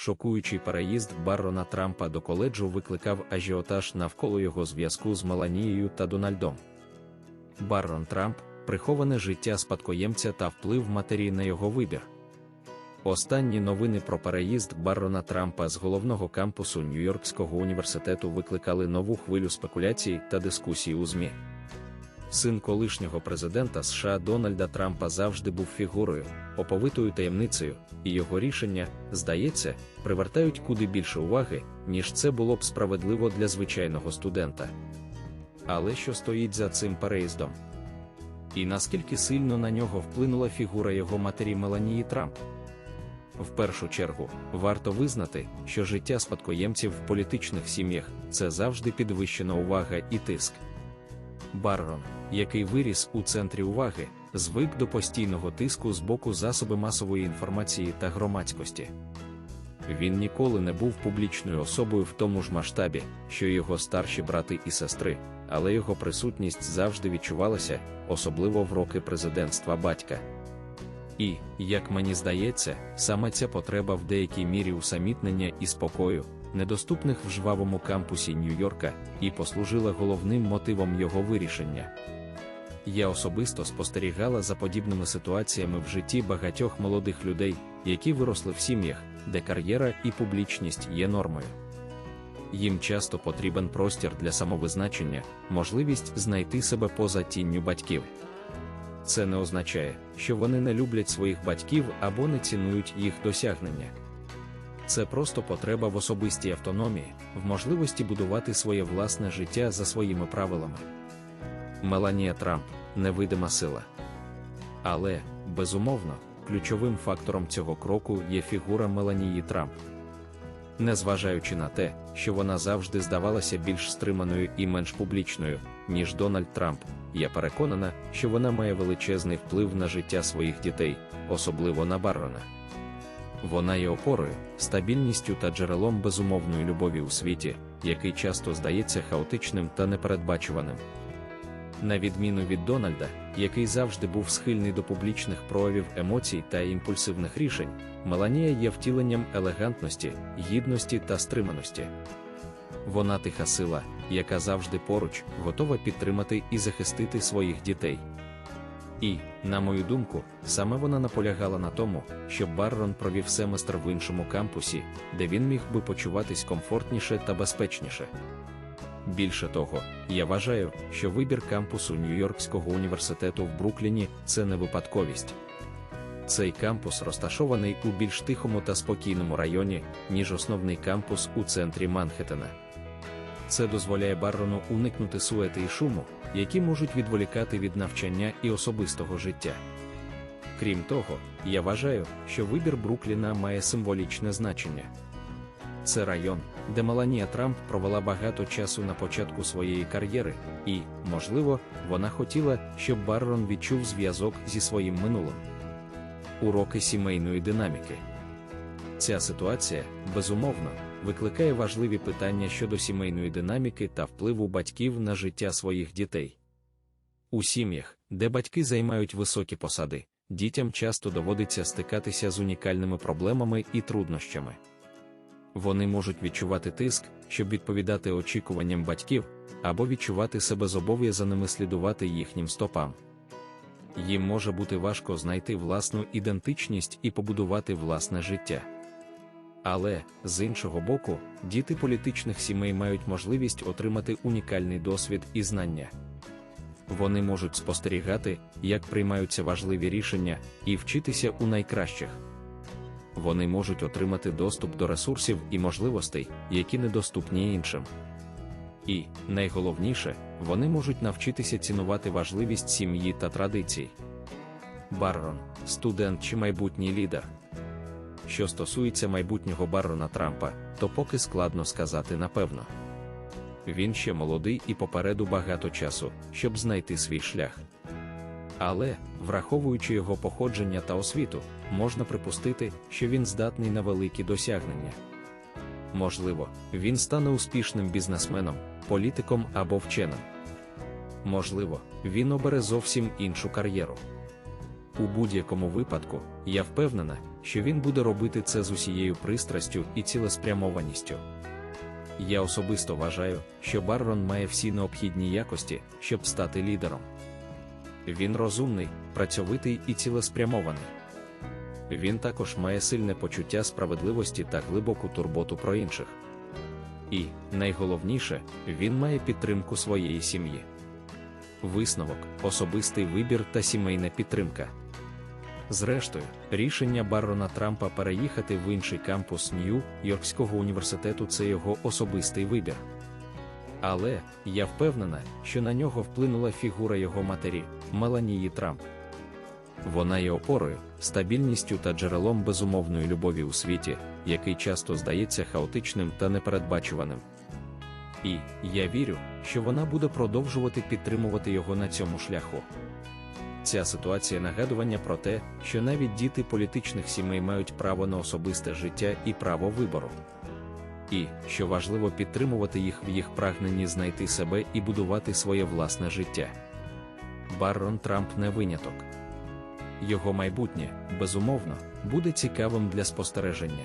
шокуючий переїзд Баррона Трампа до коледжу викликав ажіотаж навколо його зв'язку з Меланією та Дональдом. Баррон Трамп приховане життя спадкоємця та вплив матері на його вибір. Останні новини про переїзд Баррона Трампа з головного кампусу Нью-Йоркського університету викликали нову хвилю спекуляцій та дискусій у ЗМІ. Син колишнього президента США Дональда Трампа завжди був фігурою, оповитою таємницею, і його рішення, здається, привертають куди більше уваги, ніж це було б справедливо для звичайного студента. Але що стоїть за цим переїздом? І наскільки сильно на нього вплинула фігура його матері Меланії Трамп? В першу чергу, варто визнати, що життя спадкоємців в політичних сім'ях це завжди підвищена увага і тиск. Баррон, який виріс у центрі уваги, звик до постійного тиску з боку засоби масової інформації та громадськості. Він ніколи не був публічною особою в тому ж масштабі, що й його старші брати і сестри, але його присутність завжди відчувалася, особливо в роки президентства батька. І, як мені здається, саме ця потреба в деякій мірі усамітнення і спокою, недоступних в жвавому кампусі Нью-Йорка, і послужила головним мотивом його вирішення. Я особисто спостерігала за подібними ситуаціями в житті багатьох молодих людей, які виросли в сім'ях, де кар'єра і публічність є нормою. Їм часто потрібен простір для самовизначення, можливість знайти себе поза тінню батьків. Це не означає, що вони не люблять своїх батьків або не цінують їх досягнення. Це просто потреба в особистій автономії, в можливості будувати своє власне життя за своїми правилами. Меланія Трамп невидима сила. Але, безумовно, ключовим фактором цього кроку є фігура Меланії Трамп. Незважаючи на те, що вона завжди здавалася більш стриманою і менш публічною, ніж Дональд Трамп, я переконана, що вона має величезний вплив на життя своїх дітей, особливо на Баррона. Вона є опорою, стабільністю та джерелом безумовної любові у світі, який часто здається хаотичним та непередбачуваним. На відміну від Дональда, який завжди був схильний до публічних проявів емоцій та імпульсивних рішень, Меланія є втіленням елегантності, гідності та стриманості. Вона тиха сила, яка завжди поруч, готова підтримати і захистити своїх дітей. І, на мою думку, саме вона наполягала на тому, щоб Баррон провів семестр в іншому кампусі, де він міг би почуватись комфортніше та безпечніше. Більше того, я вважаю, що вибір кампусу Нью-Йоркського університету в Брукліні це не випадковість. Цей кампус розташований у більш тихому та спокійному районі, ніж основний кампус у центрі Манхеттена. Це дозволяє Баррону уникнути суети і шуму, які можуть відволікати від навчання і особистого життя. Крім того, я вважаю, що вибір Брукліна має символічне значення. Це район, де Меланія Трамп провела багато часу на початку своєї кар'єри, і, можливо, вона хотіла, щоб Баррон відчув зв'язок зі своїм минулим. Уроки сімейної динаміки. Ця ситуація, безумовно, викликає важливі питання щодо сімейної динаміки та впливу батьків на життя своїх дітей. У сім'ях, де батьки займають високі посади, дітям часто доводиться стикатися з унікальними проблемами і труднощами. Вони можуть відчувати тиск, щоб відповідати очікуванням батьків, або відчувати себе зобов'язаними слідувати їхнім стопам. Їм може бути важко знайти власну ідентичність і побудувати власне життя. Але, з іншого боку, діти політичних сімей мають можливість отримати унікальний досвід і знання. Вони можуть спостерігати, як приймаються важливі рішення, і вчитися у найкращих. Вони можуть отримати доступ до ресурсів і можливостей, які недоступні іншим. І, найголовніше, вони можуть навчитися цінувати важливість сім'ї та традицій. Баррон, студент чи майбутній лідер. Що стосується майбутнього барона Трампа, то поки складно сказати напевно. Він ще молодий і попереду багато часу, щоб знайти свій шлях. Але, враховуючи його походження та освіту, можна припустити, що він здатний на великі досягнення. Можливо, він стане успішним бізнесменом, політиком або вченим. Можливо, він обере зовсім іншу кар'єру. У будь-якому випадку, я впевнена, що він буде робити це з усією пристрастю і цілеспрямованістю. Я особисто вважаю, що Баррон має всі необхідні якості, щоб стати лідером. Він розумний, працьовитий і цілеспрямований. Він також має сильне почуття справедливості та глибоку турботу про інших. І, найголовніше, він має підтримку своєї сім'ї. Висновок, особистий вибір та сімейна підтримка. Зрештою, рішення Баррона Трампа переїхати в інший кампус Нью-Йоркського університету це його особистий вибір. Але я впевнена, що на нього вплинула фігура його матері Меланії Трамп. Вона є опорою, стабільністю та джерелом безумовної любові у світі, який часто здається хаотичним та непередбачуваним. І я вірю, що вона буде продовжувати підтримувати його на цьому шляху. Ця ситуація нагадування про те, що навіть діти політичних сімей мають право на особисте життя і право вибору. І, що важливо підтримувати їх в їх прагненні знайти себе і будувати своє власне життя. Баррон Трамп не виняток. Його майбутнє, безумовно, буде цікавим для спостереження.